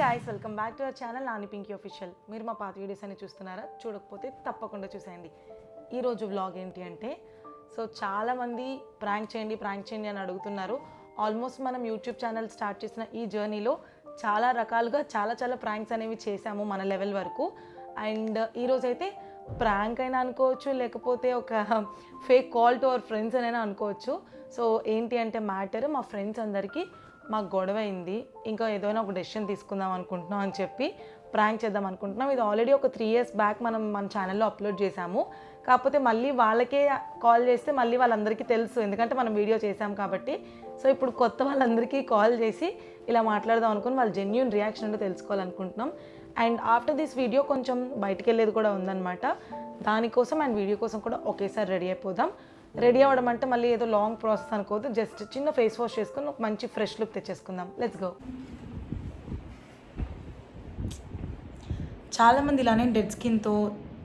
Guys welcome back to our channel Nani Pinky official మీరు మా పాత వీడియోస్ అన్ని చూస్తున్నారా? చూడకపోతే తప్పకుండా చూసేయండి. ఈరోజు వ్లాగ్ ఏంటి అంటే సో చాలామంది ప్రాంక్ చేయండి ప్రాంక్ చేయండి అని అడుగుతున్నారు. ఆల్మోస్ట్ మనం యూట్యూబ్ ఛానల్ స్టార్ట్ చేసిన ఈ జర్నీలో చాలా రకాలుగా చాలా చాలా ప్రాంక్స్ అనేవి చేశాము మన లెవెల్ వరకు. అండ్ ఈరోజైతే ప్రాంక్ అయినా అనుకోవచ్చు లేకపోతే ఒక fake call to our friends అనైనా అనుకోవచ్చు. సో ఏంటి అంటే మ్యాటర్ మా ఫ్రెండ్స్ అందరికీ మాకు గొడవ అయింది. ఇంకా ఏదైనా ఒక డెసిషన్ తీసుకుందాం అనుకుంటున్నాం అని చెప్పి ప్రాంక్ చేద్దాం అనుకుంటున్నాం. ఇది ఆల్రెడీ ఒక త్రీ ఇయర్స్ బ్యాక్ మనం మన ఛానల్లో అప్లోడ్ చేశాము. కాకపోతే మళ్ళీ వాళ్ళకే కాల్ చేస్తే మళ్ళీ వాళ్ళందరికీ తెలుసు. ఎందుకంటే మనం వీడియో చేశాం కాబట్టి. సో ఇప్పుడు కొత్త వాళ్ళందరికీ కాల్ చేసి ఇలా మాట్లాడదాం అనుకుని వాళ్ళ జెన్యున్ రియాక్షన్ ఉంటే తెలుసుకోవాలనుకుంటున్నాం. అండ్ ఆఫ్టర్ దిస్ వీడియో కొంచెం బయటకు వెళ్ళేది కూడా ఉందన్నమాట. దానికోసం అండ్ వీడియో కోసం కూడా ఒకేసారి రెడీ అయిపోదాం. రెడీ అవ్వడం అంటే మళ్ళీ ఏదో లాంగ్ ప్రాసెస్ అనుకోవద్దు. జస్ట్ చిన్న ఫేస్ వాష్ చేసుకుని ఒక మంచి ఫ్రెష్ లుక్ తెచ్చేసుకుందాం. లెట్స్ గో చాలామంది ఇలానే డెడ్ స్కిన్తో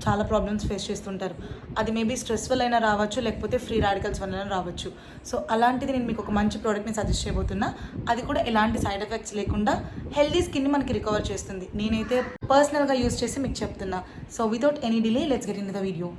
చాలా ప్రాబ్లమ్స్ ఫేస్ చేస్తుంటారు. అది మేబీ స్ట్రెస్ వల్ల అయినా రావచ్చు లేకపోతే ఫ్రీ రాడికల్స్ వల్ల రావచ్చు. సో అలాంటిది నేను మీకు ఒక మంచి ప్రోడక్ట్ని సజెస్ట్ చేయబోతున్నా. అది కూడా ఎలాంటి సైడ్ ఎఫెక్ట్స్ లేకుండా హెల్దీ స్కిన్ని మనకి రికవర్ చేస్తుంది. నేనైతే పర్సనల్గా యూస్ చేసి మీకు చెప్తున్నా. So without any delay let's get in the video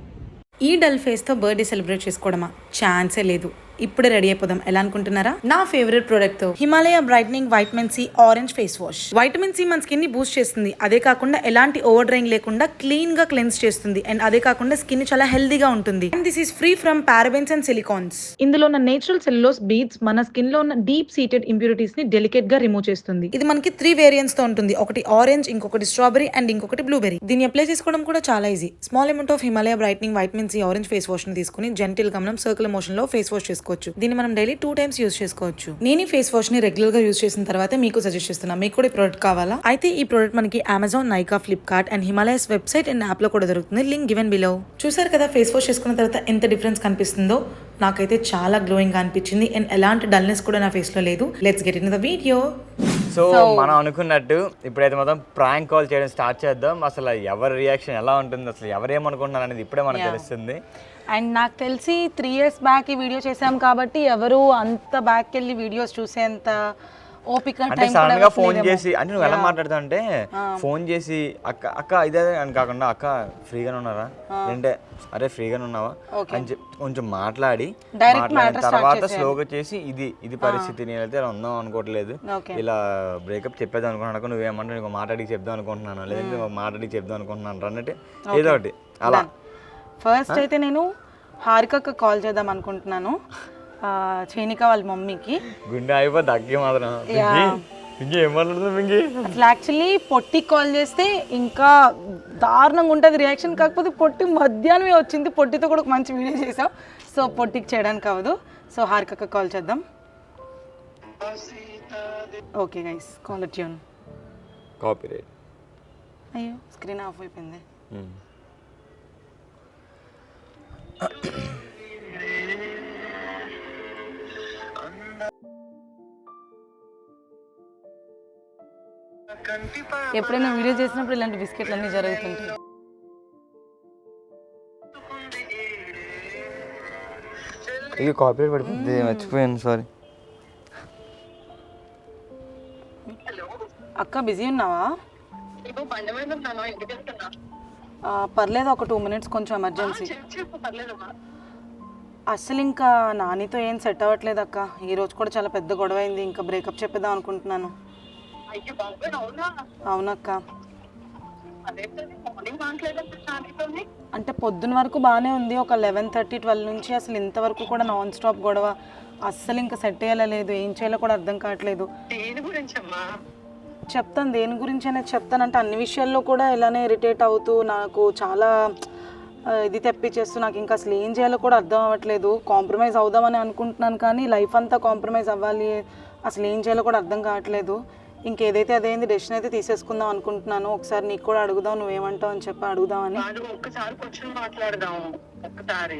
ఈ డల్ ఫేస్తో బర్త్డే సెలబ్రేట్ చేసుకోవడమా? ఛాన్సే లేదు. ఇప్పుడే రెడీ అయిపోదాం. ఎలా అనుకుంటున్నారా? నా favourite ప్రోడక్ట్తో Himalaya brightening vitamin C orange face wash vitamin C మన స్కిన్ని బూస్ట్ చేస్తుంది. అదే కాకుండా ఎలాంటి ఓవర్ డ్రైయింగ్ లేకుండా క్లీన్గా క్లెన్స్ చేస్తుంది. అండ్ అదే కాకుండా స్కిన్ చాలా హెల్దీగా ఉంటుంది. And this is free from parabens and silicones ఇందులో ఉన్న నేచురల్ సెల్యులోస్ బీడ్స్ మన స్కిన్లో ఉన్న డీప్ సీటెడ్ ఇంప్యూరిటీస్ని డెలికేట్గా రిమూవ్ చేస్తుంది. ఇది మనకి త్రీ వేరియంట్స్తో ఉంటుంది. ఒకటి ఆరెంజ్ ఇంకొకటి స్ట్రాబెరీ అండ్ ఇంకొకటి బ్లూబెరీ దీన్ని అప్లై చేసుకోవడం కూడా చాలా easy small amount of Himalaya brightening vitamin C orange face వాష్ని తీసుకుని జెంటిల్ గమనం సర్కిల్ మోషన్లో ఫేస్ వాష్ చేసుకోవచ్చు. దీన్ని మనం డైలీ టూ టైమ్స్ యూస్ చేసుకోవచ్చు. నేను ఈ ఫేస్ వాష్ని రెగ్యులర్గా యూస్ చేసిన తర్వాత మీకు సజెస్ట్ చేస్తున్నా. మీకు కూడా ఈ ప్రోడక్ట్ కావాలా? అయితే ఈ ప్రోడక్ట్ మనకి Amazon Nykaa Flipkart and Himalaya's website and యాప్లో కూడా దొరుకుతుంది. లింక్ గివెన్ బిలో చూసారు కదా ఫేస్ వాష్ చేసుకున్న తర్వాత ఎంత డిఫరెన్స్ కనిపిస్తుందో? నాకైతే చాలా గ్లోయింగ్గా అనిపించింది. అండ్ ఎలాంటి డల్నెస్ కూడా నా ఫేస్లో లేదు. Let's get in the video so మనం అనుకున్నట్టు ఇప్పుడైతే మొత్తం ప్రాంక్ కాల్ చేయడం స్టార్ట్ చేద్దాం. అసలు ఎవరి రియాక్షన్ ఎలా ఉంటుంది అసలు ఎవరు ఏమనుకుంటున్నారు అనేది ఇప్పుడే మనకు తెలుస్తుంది. అండ్ నాకు తెలిసి త్రీ ఇయర్స్ బ్యాక్ ఈ వీడియో చేశాం కాబట్టి ఎవరు అంత బ్యాక్ వెళ్ళి వీడియోస్ చూసేంత ఓపిక అంటే సడన్గా ఫోన్ చేసి అంటే నువ్వు ఎలా మాట్లాడుతావు అంటే ఫోన్ చేసి అక్క అక్క ఇదే అని కాకుండా అక్క ఫ్రీగానే ఉన్నారా? అంటే అరే ఫ్రీగానే ఉన్నావా? అని చెప్పి కొంచెం మాట్లాడి మాట్లాడిన తర్వాత స్లోగా చేసి ఇది ఇది పరిస్థితి నేనైతే ఇలా ఉందాం అనుకోవట్లేదు. ఇలా బ్రేకప్ చెప్పేద్దాం అనుకుంటున్నాను నువ్వేమంటే నీకు మాట్లాడి చెప్దాం అనుకుంటున్నాను లేదంటే ఒక మాట్లాడి చెప్దాం అనుకుంటున్నాను అన్నట్టు ఏదో ఒకటి అలా. ఫస్ట్ అయితే నేను హారికకు కాల్ చేద్దాం అనుకుంటున్నాను. చైనిక వాళ్ళ మమ్మీకి. గుండె మాత్రం. అసలు యాక్చువల్లీ పొట్టి కాల్ చేస్తే ఇంకా దారుణంగా ఉంటుంది రియాక్షన్ కాకపోతే పొట్టి మధ్యాహ్నమే వచ్చింది. పొట్టితో కూడా ఒక మంచి వీడియో చేసాం సో పొట్టికి చేయడానికి అవ్వదు. సో హారికక్క కాల్ చేద్దాం. Okay guys call tune copy right అయ్యో స్క్రీన్ ఆఫ్ అయిపోయింది. ఎప్పుడైనా వీడియో చేసినప్పుడు ఇలాంటి బిస్కెట్లు అన్నీ జరుగుతుంటాయి ఇక కాపీ పడిపోద్ది మర్చిపోయాను సారీ అక్క బిజీ ఉన్నావా? పర్లేదు ఒక టూ మినిట్స్ కొంచెం ఎమర్జెన్సీ అసలు ఇంకా నానితో ఏం సెట్ అవ్వట్లేదు అక్క. ఈ రోజు కూడా చాలా పెద్ద గొడవ అయింది. ఇంకా బ్రేకప్ చెప్పేద్దాం అనుకుంటున్నాను. అవునక్క. అంటే పొద్దున వరకు బాగానే ఉంది ఒక లెవెన్ థర్టీ ట్వెల్వ్ నుంచి అసలు ఇంతవరకు కూడా నాన్ స్టాప్ గొడవ. అస్సలు ఇంకా సెట్ అయ్యేలేదు ఏం చేయాలో కూడా అర్థం కావట్లేదు. దేని గురించి అమ్మా చెప్తాను దేని గురించి అనేది చెప్తానంటే అన్ని విషయాల్లో కూడా ఇలానే ఇరిటేట్ అవుతూ నాకు చాలా ఇది తెప్పించేస్తూ నాకు ఇంకా అసలు ఏం చేయాలో కూడా అర్థం అవ్వట్లేదు. కాంప్రమైజ్ అవుదామని అనుకుంటున్నాను కానీ లైఫ్ అంతా కాంప్రమైజ్ అవ్వాలి అసలు ఏం చేయాలో కూడా అర్థం కావట్లేదు. ఇంకేదైతే అదేంది డెసిషన్ అయితే తీసేసుకుందాం అనుకుంటున్నాను. ఒకసారి నీకు కూడా అడుగుదాం నువ్వేమంటావు అని చెప్పి అడుగుదామని కాదు ఒక్కసారి కూర్చొని మాట్లాడదాం. ఒక్కసారి.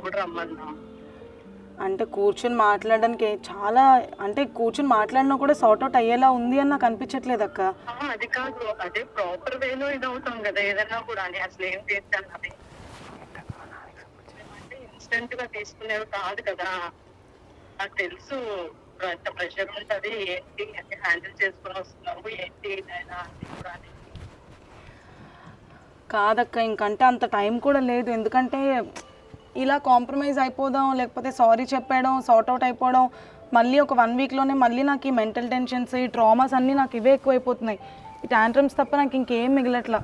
కూడా రమ్మన్నా. అంటే కూర్చొని మాట్లాడడానికి చాలా అంటే కూర్చొని మాట్లాడినా కూడా సార్ట్ అవుట్ అయ్యేలా ఉంది అని నాకు అనిపించట్లేదు అక్క. అది కాదు. అదే ప్రాపర్ వేలో ఇది అవుతాం కదా ఏదన్నా కూడా. అని అసలు ఏం చేస్తాను అది ఇన్స్టెంట్గా తీసుకునేవి కాదు కదా. నాకు తెలుసు. అంత ప్రెషర్ ఉంటుంది. ఏంటి హ్యాండిల్ చేసుకుని వస్తున్నావు? ఏంటి అని కాదక్క ఇంకంటే అంత టైం కూడా లేదు. ఎందుకంటే ఇలా కాంప్రమైజ్ అయిపోదాం లేకపోతే సారీ చెప్పేయడం సార్ట్ అవుట్ అయిపోవడం మళ్ళీ ఒక వన్ వీక్లోనే మళ్ళీ నాకు ఈ మెంటల్ టెన్షన్స్ ఈ ట్రామాస్ అన్నీ నాకు ఇవే ఎక్కువైపోతున్నాయి. ఈ ట్యాంట్రమ్స్ తప్ప నాకు ఇంకేం మిగలట్లా.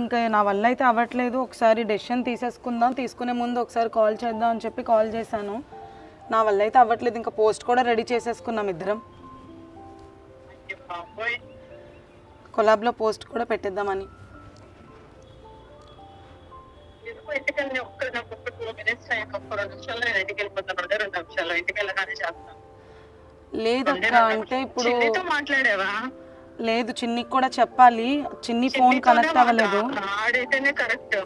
ఇంకా నా వల్ల అయితే అవ్వట్లేదు. ఒకసారి డెసిషన్ తీసేసుకుందాం తీసుకునే ముందు ఒకసారి కాల్ చేద్దాం అని చెప్పి కాల్ చేశాను. నా వల్ల అయితే అవ్వట్లేదు. ఇంకా పోస్ట్ కూడా రెడీ చేసేసుకున్నాం ఇద్దరం. కొలాబ్లో పోస్ట్ కూడా పెట్టేద్దామని. లేదక్క అంటే ఇప్పుడు చిన్నితో మాట్లాడావా? లేదు చిన్నికి కూడా చెప్పాలి. చిన్ని ఫోన్ కనెక్ట్ అవ్వలేదు. ఆడైతేనే కరెక్ట్.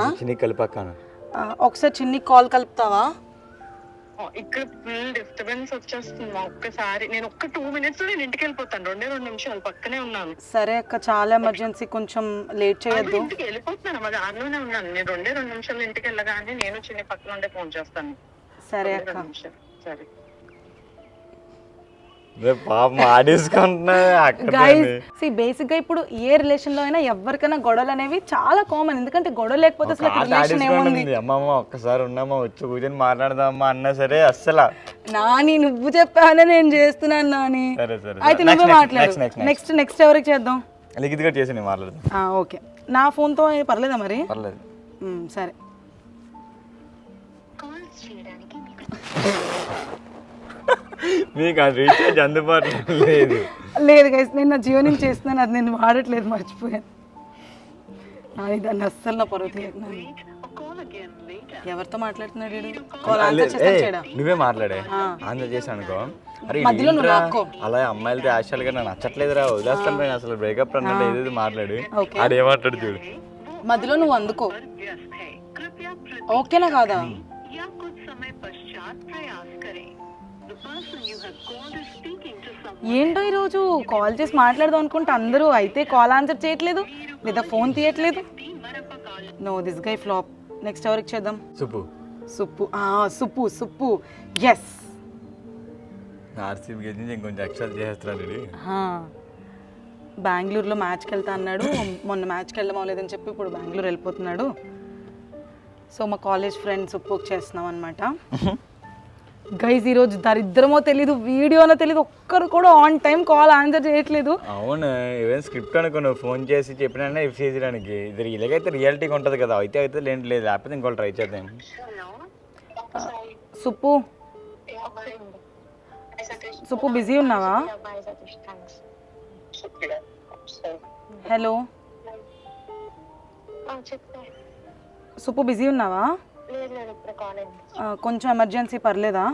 చిన్ని ఆ, ఒకసారి చిన్ని కాల్ కలుపుతావా? ఇక్కడ ఫుల్ డిస్టర్బెన్స్ వచ్చేస్తుంది ఒక్కసారి. నేను ఒక్క టూ మినిట్స్ నేను ఇంటికి వెళ్ళిపోతాను. రెండే రెండు నిమిషాలు పక్కనే ఉన్నాను. సరే అక్క చాలా ఎమర్జెన్సీ. కొంచెం లేట్ చేయొద్దు. ఇంటికి వెళ్ళిపోతున్నాను. మా దారిలోనే ఉన్నాను. నేను రెండే రెండు నిమిషాలు ఇంటికి వెళ్ళగానే నేను చిన్న పక్కన ఉండే ఫోన్ చేస్తాను. సరే అక్క. సరే. బేసిక్గా ఇప్పుడు ఏ రిలేషన్లో అయినా ఎవరికైనా గొడవలు అనేవి చాలా కామన్ ఎందుకంటే గొడవ లేకపోతే అసలు అమ్మమ్మ ఒక్కసారి ఉన్నామా? వచ్చి కూర్చొని మాట్లాడదామా అన్నా సరే అస్సలు. నాని నువ్వు చెప్పానే నేను చేస్తున్నాను నాని. సరే సరే అయితే నువ్వే మాట్లాడు. next, next, next. Next next ఎవరికి చేద్దాం? లిఖిత్ కూడా చేసి నేను మాట్లాడదాం ఆ, ఓకే. నా ఫోన్తో పర్లేదా మరి? పర్లేదు. సరే. మీకు ఆ రీఛార్జ్ అందుబాటులో లేదు. లేదు గైస్ నేను నా జియో నుంచి చేస్తున్నాను అది నేను వాడట్లేదు మర్చిపోయాను. నాని దాన్ని అస్సలు నా పరువు తీయకున్నాను ఎవరితో మాట్లాడుతున్నాడు ఆన్సర్ నువ్వే మాట్లాడే. ఆంధ్ర చేశాను అనుకో. అరే మధ్యలో నువ్వు ఏంట్రా? లాక్కో. అలా అమ్మాయిలతో యాక్చువల్గా నాకు నచ్చట్లేదురా వదిలేస్తాను నేను అసలు బ్రేకప్ అన్నట్టు ఏదేది మాట్లాడు. Okay. ఆడు ఏమాట్లాడు చూడు. మధ్యలో నువ్వు అందుకో. ఓకేనా కాదా? ఏంటో ఈరోజు కాల్ చేసి మాట్లాడదాం అనుకుంటే అందరూ అయితే కాల్ ఆన్సర్ చేయట్లేదు లేదా ఫోన్ తీయట్లేదు. No this guy flop next ఎవరికి చేద్దాం. సుపు సుప్పు ఆ, సుప్పు సుప్పు ఎస్ ఆర్సీబీ గెలిచి ఇంకొంచెం ఎక్స్ట్రా. బెంగళూరులో మ్యాచ్కి వెళ్తా అన్నాడు. మొన్న మ్యాచ్కి వెళ్ళడం అవ్వలేదని చెప్పి ఇప్పుడు బెంగళూరు వెళ్ళిపోతున్నాడు. సో మా కాలేజ్ ఫ్రెండ్స్ సుప్పుకి చేస్తున్నాం అనమాట గైజ్ ఈరోజు దరిద్రమో తెలీదు వీడియోనో తెలీదు ఒక్కరు కూడా ఆన్ టైం కాల్ ఆన్సర్ చేయట్లేదు. అవును ఈవెన్ స్క్రిప్ట్ అనుకో నువ్వు ఫోన్ చేసి చెప్పినా ఇఫ్ చేయడానికి ఇది ఇలాగైతే రియాలిటీగా ఉంటుంది కదా అయితే అయితే లేదు లేకపోతే ఇంకోటి ట్రై చేద్దాం. సుప్పు. సుప్పు బిజీ ఉన్నావా? హలో సుప్పు బిజీ ఉన్నావా? కొంచెం ఎమర్జెన్సీ పర్లేదా?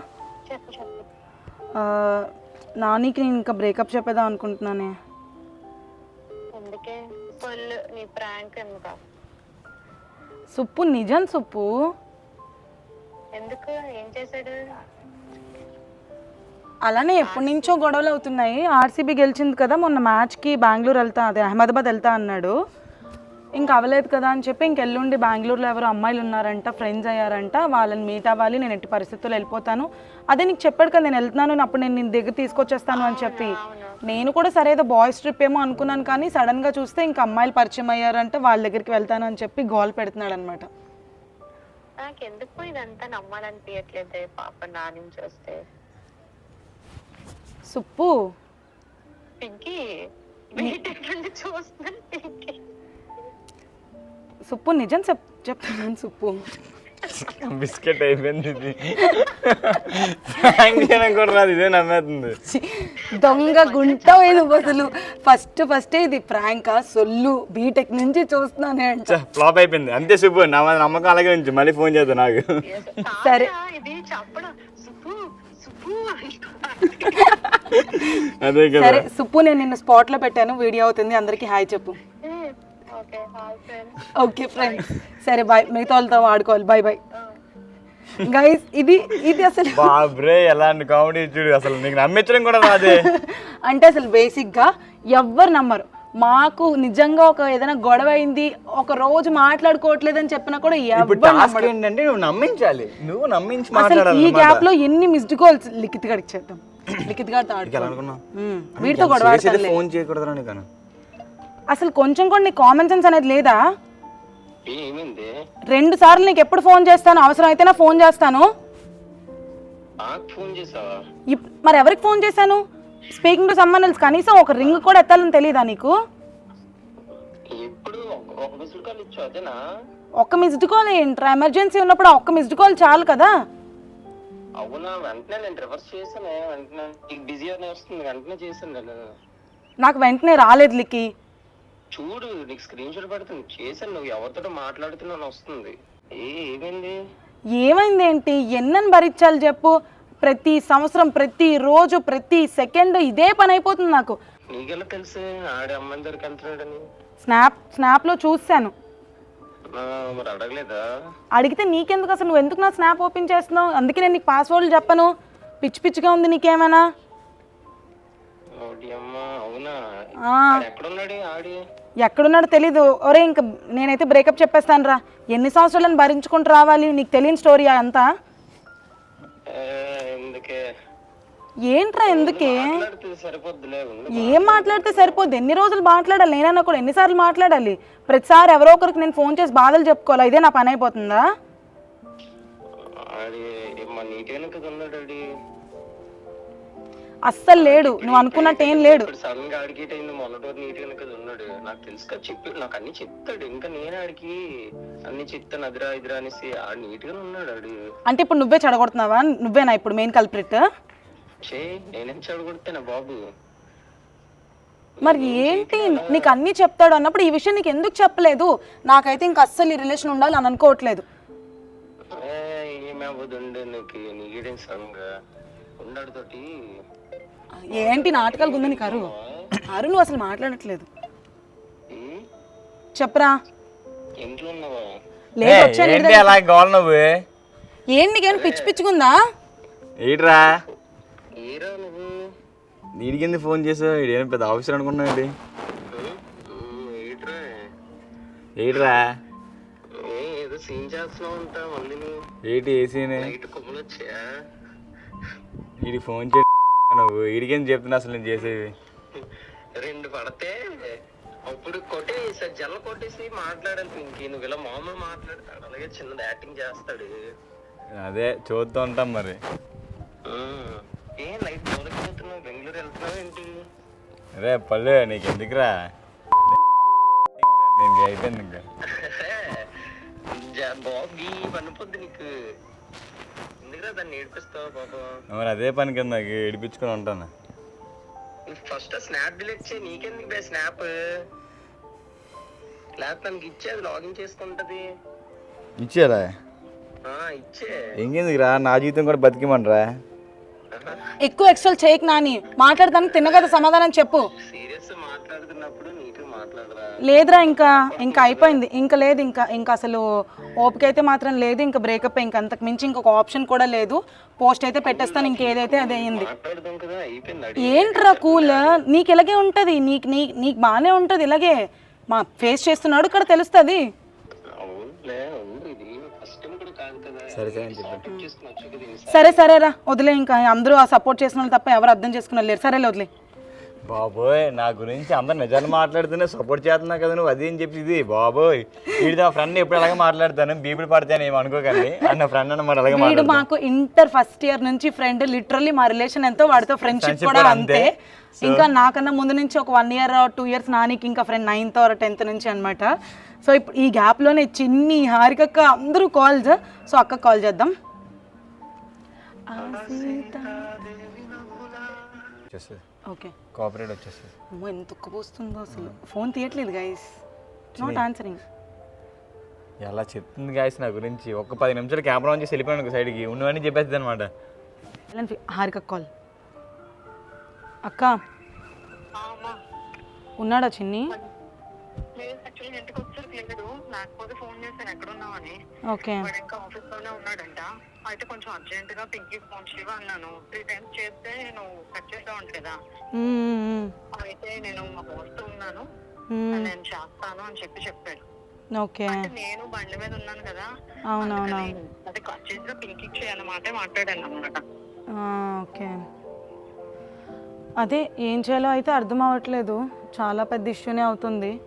నానికి నేను ఇంకా బ్రేకప్ చెప్పేద్దాం అనుకుంటున్నానే. సుప్పు నిజం సుప్పు. ఎందుకు? ఏం చేశాడు? అలానే ఎప్పటి నుంచో గొడవలు అవుతున్నాయి. ఆర్సీబీ గెలిచింది కదా మొన్న మ్యాచ్కి బెంగళూరు వెళ్తా అదే అహ్మదాబాద్ వెళ్తా అన్నాడు. ఇంకా అవ్వలేదు కదా అని చెప్పి ఇంక ఎల్లుండి బెంగళూరులో ఎవరు అమ్మాయిలు ఉన్నారంట ఫ్రెండ్స్ అయ్యారంట. వాళ్ళని మీట్ అవ్వాలి నేను ఎట్టి పరిస్థితుల్లో వెళ్ళిపోతాను. అదే నీకు చెప్పాడు కదా నేను వెళ్తున్నాను అప్పుడు నేను నీ దగ్గర తీసుకొచ్చేస్తాను అని చెప్పి. నేను కూడా సరే ఏదో బాయ్స్ ట్రిప్ ఏమో అనుకున్నాను కానీ సడన్గా చూస్తే ఇంకా అమ్మాయిలు పరిచయం అయ్యారంట వాళ్ళ దగ్గరికి వెళ్తాను అని చెప్పి గోల్ పెడుతున్నాడు అనమాట నాకు ఎందుకు ఇదంతా నమ్మాలనిపించట్లేదు పాప నా నుంచి వస్తే. సుప్పు. చూస్తున్నాను సుప్పు నిజం చెప్ చెప్తున్నాను సుప్పు. బిస్కెట్ అయిపోయింది ఇది. ప్రాంక్ నమ్మేస్తుంది. దొంగ గుంట నువ్వు అసలు ఫస్ట్ ఫస్టే ఇది ప్రాంకా సొల్లు బీటెక్ నుంచి చూస్తున్నానే అంట. ఫ్లాప్ అయిపోయింది. అంతే సుబ్బు నా నమ్మకం అలాగే ఉంచు మళ్ళీ ఫోన్ చేద్దాం నాకు. సరే. అదే కదా. సరే సుప్పు నేను నిన్ను స్పాట్లో పెట్టాను. వీడియో అవుతుంది. అందరికి హాయ్ చెప్పు. Okay friends. సరే బాయ్ మిగతా వాళ్ళతో ఆడుకోవాలి. బాయ్ బాయ్ గైస్ ఇది ఇది అసలు బాబ్రే ఎలాంటి కామెడీ చూడు అసలు నీకు నమ్మించడం కూడా రాదే. అంటే అసలు బేసిక్గా ఎవ్వరు నమ్మరు. మాకు నిజంగా ఒక ఏదైనా గొడవ అయింది ఒక రోజు మాట్లాడుకోవట్లేదని చెప్పినా కూడా ఎవ్వరు ఏంటంటే నువ్వు నమ్మించాలి. నువ్వు నమ్మించి అసలు ఈ గ్యాప్లో ఎన్ని మిస్డ్ కాల్స్ లిఖిత్ గడికి చేద్దాం. లిఖిత్ గారితో ఆడుకో అనుకున్నావు? ఉమ్, వీడితో గొడవ. ఫోన్ చేయకూడదు అసలు కొంచెం కూడా నీకు కామన్ సెన్స్ అనేది లేదా? ఏమైంది? రెండు సార్లు నీకు ఎప్పుడు ఫోన్ చేస్తాను? అవసరం అయితేనే ఫోన్ చేస్తాను. ఫోన్ చేసావా? మరి ఎవరికి ఫోన్ చేశాను? స్పీకింగ్ టు సమ్మన్ ఎల్స్ కనీసం ఒక రింగ్ కూడా ఎత్తాలని తెలియదా నీకు? ఒక్క మిస్డ్ కాల్ ఏంట్రా? ఎమర్జెన్సీ ఉన్నప్పుడు ఒక్క మిస్డ్ కాల్ చాలు కదా? అవునా? వెంటనే నేను రివర్స్ చేశాను వెంటనే నీకు బిజీ అనే వస్తుంది వెంటనే చేశాను నేను నాకు వెంటనే రాలేదు లికి చూడు నీకు స్క్రీన్ షాట్ పెడుతుంది చేశాను నువ్వు ఎవరితో మాట్లాడుతున్నావు వస్తుంది. ఏ ఏమైంది? ఏమైంది ఏంటి ఎన్నని భరించాలి చెప్పు? ప్రతి సంవత్సరం ప్రతి రోజు ప్రతి సెకండ్ ఇదే పని అయిపోతుంది నాకు. నీకెలా తెలుసు? ఆడే అమ్మాయి దగ్గరికి వెళ్తున్నాడని. స్నాప్ ఆ, మరి అడగలేదా? అడిగితే నీకెందుకు అసలు? నువ్వు ఎందుకు నా స్నాప్ ఓపెన్ చేస్తున్నావు? అందుకే నేను నీకు పాస్వర్డ్లు చెప్పను. పిచ్చి పిచ్చిగా ఉంది నీకేమైనా? ఎక్కడున్నాడు తెలీదు. ఒరే ఇంకా నేనైతే బ్రేకప్ చెప్పేస్తాను రా ఎన్ని సంవత్సరాలను భరించుకుంటూ రావాలి? నీకు తెలియని స్టోరీ అంతా? ఏంట్రా ఎందుకే? ఏం మాట్లాడితే సరిపోద్ది? ఎన్ని రోజులు మాట్లాడాలి? నేనన్నా కూడా ఎన్నిసార్లు మాట్లాడాలి? ప్రతిసారి ఎవరో ఒకరికి నేను ఫోన్ చేసి బాధలు చెప్పుకోవాలి? ఇదే నా పని అయిపోతుందా? అస్సలు లేడు. నువ్వు అనుకున్నట్టు ఏం లేడు. సడన్గా మొన్నటి రోజు ఉన్నాడు. నాకు తెలుసు కదా చెప్పి నాకు అన్ని చెప్తాడు. ఇంకా నేను ఆడికి అన్ని చెప్తాను అదిరా ఇదిరా అనేసి ఆడు నీట్గానే ఉన్నాడు ఆడు. అంటే ఇప్పుడు నువ్వే చెడగొడుతున్నావా? నువ్వేనా ఇప్పుడు మెయిన్ కల్ప్రిట్ చే నేనేం చెడగొడితేనా బాబు? మరి ఏంటి? నీకు అన్నీ చెప్తాడు అన్నప్పుడు ఈ విషయం నీకు ఎందుకు చెప్పలేదు? నాకైతే ఇంక అస్సలు ఈ రిలేషన్ ఉండాలి అని అనుకోవట్లేదు. ఏమవ్వదు నీకు. నీకేం సడన్గా ఉన్నాడు తోటి. ఏంటి నాటకాలు గుందని కరు అరు నువ్వు అసలు మాట్లాడట్లేదు. చెప్పరా. లేదు వచ్చాను ఏంటి. అలా గోల్ నువ్వు? ఏంటి నీకేమైనా పిచ్చి పిచ్చిగుందా? ఏంట్రా ఏరా నువ్వు? వీడికింది ఫోన్ చేసావు? ఇదేం పెద్ద ఆఫీసర్ అనుకున్నావు ఏంటి? ఏంట్రా ఏ, సీన్ ఏంటి వీడికి ఫోన్ చే నువ్వు వీడికేం చెప్తున్నా అసలు నేను చేసేవి రెండు పడితే అప్పుడు కొట్టేసి జల్ల కొట్టేసి మాట్లాడాలి ఇంక నువ్వు ఇలా మామూలు మాట్లాడతాడు. అలాగే చిన్నది యాక్టింగ్ చేస్తాడు. అదే చూస్తూ ఉంటాం మరి. ఏ నైట్ మూలకి పోతున్నావు బెంగళూరు వెళ్తున్నావు ఏంటి? రే పల్లె నీకు ఎందుకురా? నేను అయిపోయింది ఇంకా. బాబీ పనిపోద్ది నీకు. ఎందుకురా దాన్ని ఏడిపిస్తావు పాపం మరి అదే పని కింద నాకు ఏడిపించుకొని ఉంటాను. ఫస్ట్ స్నాప్ డిలీట్ చేయి నీకెందుకు బే స్నాప్? లేకపోతే తనకి ఇచ్చే అది లాగిన్ చేసుకుంటది. ఇచ్చేరా ఆ, ఇచ్చే. ఇంకెందుకురా నా జీవితం కూడా బతికిమనరా ఎక్కువ ఎక్స్ట్రా చేయకు నాని మాట్లాడదానికి తిన్నగద సమాధానం చెప్పు. సీరియస్ మాట్లాడుతున్నప్పుడు లేదురా ఇంకా ఇంకా అయిపోయింది. ఇంకా లేదు ఇంకా ఇంకా అసలు ఓపిక అయితే మాత్రం లేదు ఇంకా బ్రేకప్ ఇంకా అంతకు మించి ఇంకొక ఆప్షన్ కూడా లేదు. పోస్ట్ అయితే పెట్టేస్తాను ఇంకేదైతే అదే అయింది ఏంట్రా కూల్? నీకు ఇలాగే ఉంటుంది. నీకు నీ నీకు బాగానే ఉంటుంది ఇలాగే. మా ఫేస్ చేస్తున్నాడు ఇక్కడ తెలుస్తుంది. సరే సరేరా వదిలే ఇంకా. అందరూ ఆ సపోర్ట్ చేసిన వాళ్ళు తప్ప ఎవరు అర్థం చేసుకున్నారు లేరు. సరేలే వదిలే. బాబోయ్ నా గురించి అందరు నిజాలు మాట్లాడుతూనే సపోర్ట్ చేస్తున్నా కదా నువ్వు అది అని చెప్పి ఇది. బాబోయ్ వీడి నా ఫ్రెండ్ ఎప్పుడు అలాగే మాట్లాడతాను? బీపులు పడతాను ఏమి అనుకోకండి. అని నా ఫ్రెండ్ అన్నమాట అలాగే వీడు మాకు ఇంటర్ ఫస్ట్ ఇయర్ నుంచి ఫ్రెండ్ లిటరల్లీ మా రిలేషన్ ఎంతో వాడితో ఫ్రెండ్షిప్ కూడా అంతే. ఇంకా నాకన్నా ముందు నుంచి ఒక వన్ ఇయర్ టూ ఇయర్స్ నానికి ఇంకా ఫ్రెండ్ నైన్త్ ఆర్ టెన్త్ నుంచి అన్నమాట. సో ఇప్పుడు ఈ గ్యాప్లోనే చిన్ని హారికక్క అందరూ కాల్స్ సో అక్క కాల్ చేద్దాం. ఓకే కోఆపరేట్ వచ్చేస్తుంది. అమ్మో ఎంత ఉక్కపోస్తుందో అసలు. ఫోన్ తీయట్లేదు గైస్ నాట్ ఆన్సరింగ్ ఎలా చెప్తుంది గాయస్ నా గురించి? ఒక పది నిమిషాలు కెమెరా ఆన్ చేసి వెళ్ళిపోయాను సైడ్కి ఉన్నవన్నీ చెప్పేస్తుంది అనమాట. హారిక కాల్ అక్క. ఉన్నాడా చిన్ని? లేదు యాక్చువల్లీ ఇంటికి వచ్చేసరికి లేదు. లేకపోతే ఫోన్ చేశాను ఓకే. వాడు ఇంకా ఆఫీస్లోనే ఉన్నాడంట. అయితే కొంచెం అర్జెంట్గా పింకీ ఫోన్ చేయవా అన్నాను. త్రీ టైమ్స్ చేస్తే నువ్వు కట్. అయితే నేను మా ఉన్నాను. నేను చేస్తాను అని చెప్పి చెప్పాడు. ఓకే. నేను బండి మీద ఉన్నాను కదా. అది కట్ చేసి పింక్ ఇచ్చేయన్నమాట మాట్లాడాను అనమాట ఆ, ఓకే. అదే ఏం చేయాలో అయితే అర్థం అవ్వట్లేదు. చాలా పెద్ద ఇష్యూనే అవుతుంది.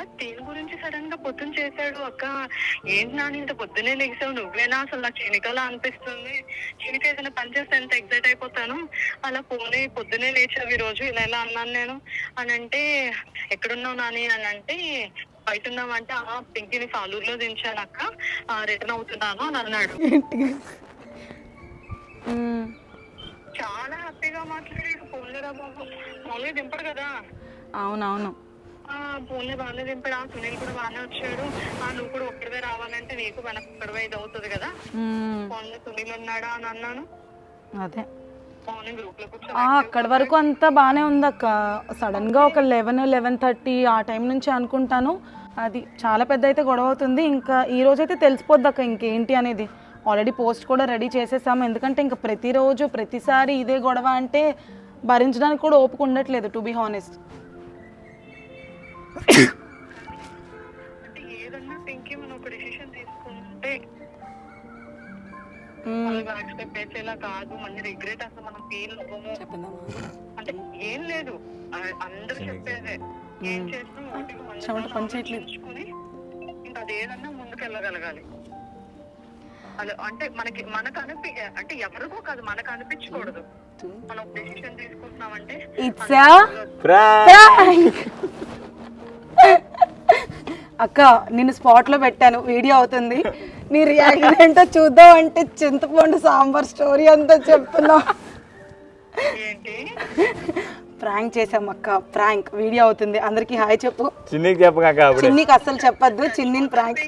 దేని గురించి సడన్గా పొద్దున చేశాడు అక్క. ఏంటి నాని ఇంత పొద్దునే లేచావు నువ్వేనా అసలు? నాకు చినికలా అనిపిస్తుంది. చినిక ఏదైనా పని చేస్తే ఎంత ఎగ్జైట్ అయిపోతాను? అలా పోనీ పొద్దునే లేచావు ఈ రోజు ఇలా ఎలా అన్నాను నేను? అని అంటే ఎక్కడున్నావు నాని? అని అంటే బయట ఉన్నామంటే ఆ పింకిని సాలూరులో దించాను అక్క. రిటర్న్ అవుతున్నాను అని అన్నాడు. చాలా హ్యాపీగా మాట్లాడాడు. పోన్లేరా బాబు. మామూలుగా దింపడు కదా. అవునవును. పోన్లే బాగానే దింపాడు. సునీల్ కూడా బాగానే వచ్చాడు. ఆ నువ్వు కూడా ఒక్కడివే రావాలంటే నీకు వెనక ఒక్కడివే ఇది అవుతుంది కదా. పోన్లే సునీల్ ఉన్నాడా అని అన్నాను. అదే. అక్కడి వరకు అంతా బాగానే ఉంది అక్క సడన్గా ఒక లెవెన్ లెవెన్ థర్టీ ఆ టైం నుంచి అనుకుంటాను. అది చాలా పెద్ద అయితే గొడవ అవుతుంది. ఇంకా ఈ రోజైతే తెలిసిపోద్ది అక్క ఇంకేంటి అనేది. ఆల్రెడీ పోస్ట్ కూడా రెడీ చేసేసాము ఎందుకంటే ఇంకా ప్రతిరోజు ప్రతిసారి ఇదే గొడవ అంటే భరించడానికి కూడా ఓపిక ఉండట్లేదు టు బీ హానెస్ట్ కాదు మళ్ళీ రిగ్రెట్ అసలు మనం ఫీల్ అంటే ఏం లేదు. అందరూ చెప్పేదే. ఏం చేసినా. ఆలోచించుకొని ఇంకా అది ఏదన్నా ముందుకు వెళ్ళగలగాలి. అలా అంటే మనకి మనకు అనిపి అంటే ఎవరికో కాదు మనకు అనిపించకూడదు. మనం ఒక డెసిషన్ తీసుకుంటున్నామంటే ఇట్స్ అక్క నిన్ను స్పాట్లో పెట్టాను వీడియో అవుతుంది. నీ రియాక్షన్ ఏంటో చూద్దాం అంటే చింతపండు సాంబార్ స్టోరీ అంతా చెప్తున్నా. ఏంటి? ప్రాంక్ చేసాం అక్క ప్రాంక్ వీడియో అవుతుంది. అందరికి హాయ్ చెప్పు. చిన్నకి అప్పుడు. చిన్నికి అస్సలు చెప్పొద్దు చిన్నిని ప్రాంక్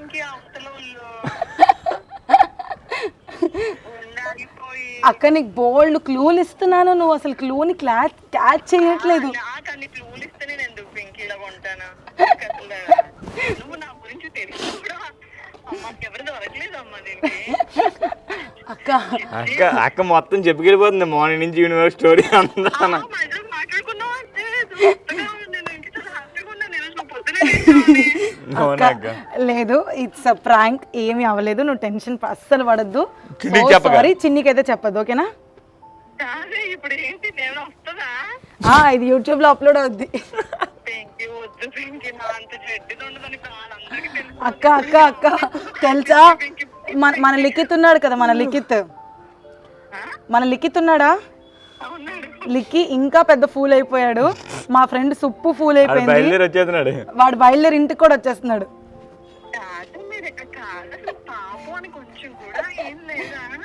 అక్క నీకు బోల్డ్ క్లూలు ఇస్తున్నాను నువ్వు అసలు క్లూని క్లాచ్ క్యాచ్ చేయట్లేదు. నువ్వు నా గురించి తెలిసి కూడా. అమ్మకి ఎవరు దొరకలేదు అమ్మ దీనికి. అక్క. అక్క అక్క మొత్తం చెప్పుకెళ్ళిపోతుంది. మార్నింగ్ నుంచి యూనివర్స్ స్టోరీ అంతా మాట్లాడుకున్నాం అంటే లేదు ఇట్స్ అ ప్రాంక్ ఏమీ అవ్వలేదు. నువ్వు టెన్షన్ అస్సలు పడద్దు. సారీ చిన్నికి అయితే చెప్పదు ఓకేనా? కాదే ఇప్పుడు ఏంటి? నేను వస్తుందా? ఆ, ఇది యూట్యూబ్లో అప్లోడ్ అవుద్ది. అక్క అక్క అక్క. తెలుసా? మన మన లిఖిత్ ఉన్నాడు కదా మన లిఖిత్. మన లిఖిత్ ఉన్నాడా? లిక్కి ఇంకా పెద్ద ఫూల్ అయిపోయాడు మా ఫ్రెండ్ సుప్పు ఫూల్ అయిపోయింది వాడు బయలుదేరి ఇంటికి కూడా వచ్చేస్తున్నాడు.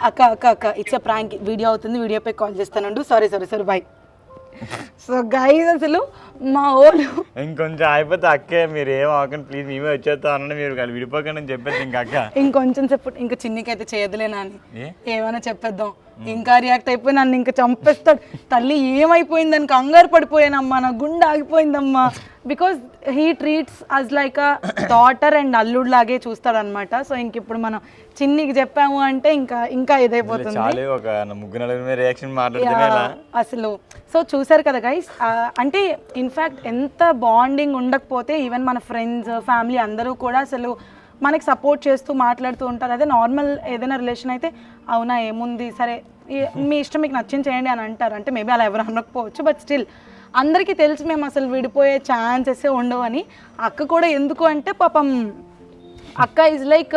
అక్క అక్క అక్క. ఇట్స్ ప్రాంక్ వీడియో అవుతుంది వీడియోపై call చేస్తానండు. Sorry sorry sorry bye so guys అసలు మా ఓళ్ళు ఇంకొంచెం అయిపోతే అక్కే మీరు ఏం అవ్వకండి ప్లీజ్ మేమే వచ్చేస్తాం అన్న మీరు విడిపోకండి అని చెప్పేసి ఇంకా అక్క. ఇంకొంచెం చెప్పు ఇంకా చిన్నికైతే చేయదులేనా అని? ఏమైనా చెప్పేద్దాం. ఇంకా రియాక్ట్ అయిపోయి నన్ను ఇంకా చంపేస్తాడు. తల్లి ఏమైపోయిందని కంగారు పడిపోయానమ్మా నా గుండె ఆగిపోయిందమ్మా. Because he treats us like a daughter and అల్లుడు లాగే చూస్తాడు అనమాట సో ఇంక ఇప్పుడు మనం చిన్నికి చెప్పాము అంటే ఇంకా ఇంకా ఇదైపోతుంది. అసలు. సో చూసారు కదా గైస్ అంటే ఇన్ఫ్యాక్ట్ ఎంత బాండింగ్ ఉండకపోతే ఈవెన్ మన ఫ్రెండ్స్ ఫ్యామిలీ అందరూ కూడా అసలు మనకి సపోర్ట్ చేస్తూ మాట్లాడుతూ ఉంటారు. అదే నార్మల్ ఏదైనా రిలేషన్ అయితే అవునా ఏముంది? సరే మీ ఇష్టం మీకు నచ్చింది చేయండి అని అంటారు. అంటే మేబీ అలా ఎవరు అనకపోవచ్చు బట్ స్టిల్ అందరికీ తెలిసి మేము అసలు విడిపోయే ఛాన్సెస్ ఉండవు అని. అక్క కూడా ఎందుకు అంటే పాపం అక్క is like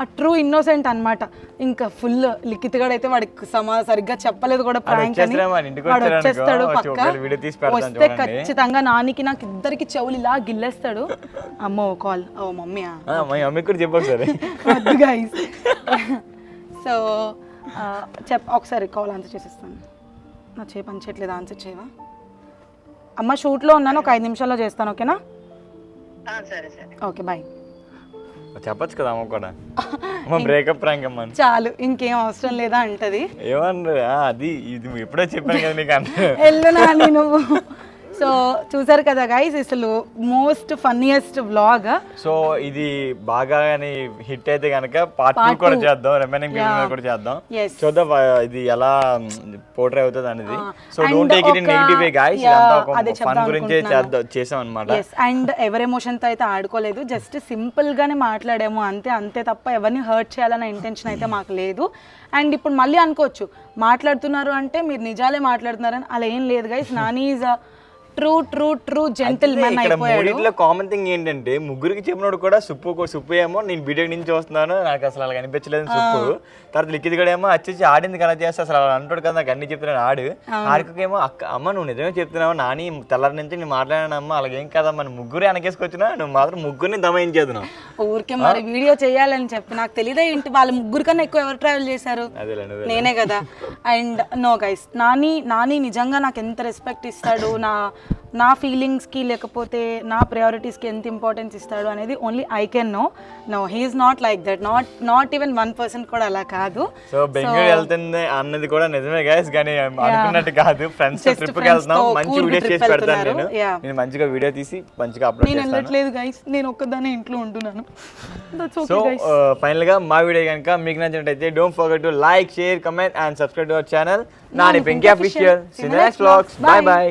a true innocent అన్నమాట. ఇంకా ఫుల్ లిఖిత్ గడ అయితే వాడికి సమా సరిగ్గా చెప్పలేదు కూడా ప్రాంక్ అని. వాడు వచ్చేస్తాడు వచ్చి పక్క. వస్తే. ఖచ్చితంగా నానికి నాకు ఇద్దరికి చెవులు ఇలా గిల్లేస్తాడు. అమ్మో కాల్. ఓ మమ్మీ ఆ, మా మమ్మీకి కూడా చెప్పు ఒకసారి వద్దు గైస్ సో చెప్ ఒకసారి కాల్ ఆన్సర్ చేసేస్తాను. నా చేయి పని చేయట్లేదు ఆన్సర్ చేయవా? అమ్మ షూట్లో ఉన్నాను. ఒక ఐదు నిమిషాల్లో చేస్తాను ఓకేనా ఆ, సరే సరే. ఓకే బాయ్ చెప్పొచ్చు కదా అమ్మ కూడా. బ్రేకప్ ప్రాంక్ అమ్మ. చాలు ఇంకేం అవసరం లేదా? అంటది. ఏమన్నారు ఆ, అది ఇది ఎప్పుడో చెప్పాను కదా నీకు అంటే వెళ్ళు నాని నువ్వు. సో చూసారు కదా గైస్ అసలు మోస్ట్ ఫన్నీయెస్ట్ వ్లాగ్ సో ఇది బాగానే హిట్ అయితే కనుక పార్ట్ టూ కూడా. చేద్దాం రిమైనింగ్ కూడా చేద్దాం. చూద్దాం ఇది ఎలా పోర్ట్రే అవుతుంది అనేది. So don't take it in negative way ఒక ఫన్ గురించే. చేద్దాం చేసాం అనమాట ఎస్ అండ్ ఎవరి ఎమోషన్తో అయితే ఆడుకోలేదు జస్ట్ సింపుల్గానే మాట్లాడాము అంతే అంతే తప్ప ఎవరిని హర్ట్ చేయాలన్న ఇంటెన్షన్ అయితే మాకు లేదు. అండ్ ఇప్పుడు మళ్ళీ అనుకోవచ్చు మాట్లాడుతున్నారు అంటే మీరు నిజాలే మాట్లాడుతున్నారని అలా ఏం లేదు guys Nani is true true true gentleman ఇక్కడ అయిపోయాడు. మూడిట్లో కామన్ థింగ్ ఏంటంటే ముగ్గురికి చెప్పినోడు కూడా సుప్పు సుప్పు ఏమో నేను వీడియో నుంచి చూస్తున్నాను నాకు అసలు అలా అనిపించలేదు సుప్పు. తర్వాత లిక్కిది కూడా ఏమో వచ్చేసి ఆడింది కదా చేస్తే అసలు అలా అంటాడు కదా నాకు అన్ని చెప్తున్నాను ఆడు. ఆడికేమో అక్క అమ్మ నువ్వు నిజమే చెప్తున్నావు నాని తెల్లారి నుంచి నేను మాట్లాడాను అమ్మ అలాగేం కదమ్మా నువ్వు ముగ్గురు వెనకేసుకొచ్చినా నువ్వు మాత్రం ముగ్గురిని దమయించేద్దున్నావు ఊరికే మరి వీడియో చేయాలని చెప్పి నాకు తెలియదే ఏంటి వాళ్ళ ముగ్గురు కన్నా ఎక్కువ ఎవరు ట్రావెల్ చేశారు? నేనే కదా. And no guys Nani Nani నిజంగా నాకు ఎంత రెస్పెక్ట్ ఇస్తాడు నా నా ఫీలింగ్స్కి లేకపోతే నా ప్రయారిటీస్కి ఎంత ఇంపార్టెన్స్ ఇస్తాడు అనేది only I can no no he is not like that not not even one percent కూడా అలా కాదు. సో బెంగళూరు వెళ్తుంది అన్నది కూడా నిజమే గైస్ కానీ అనుకున్నట్టు కాదు. ఫ్రెండ్స్ ట్రిప్కి వెళ్తున్నాం. మంచి trip చేసి పెడతాను. నేను. నేను మంచిగా వీడియో తీసి మంచిగా అప్లోడ్ నేను వెళ్ళట్లేదు గైస్ నేను ఒక్కదానే ఇంట్లో ఉంటున్నాను. సో ఫైనల్గా మా వీడియో కనుక మీకు నచ్చినట్టయితే don't forget to like share comment and subscribe to our channel Nani Pinky official సినెక్స్ vlogs bye by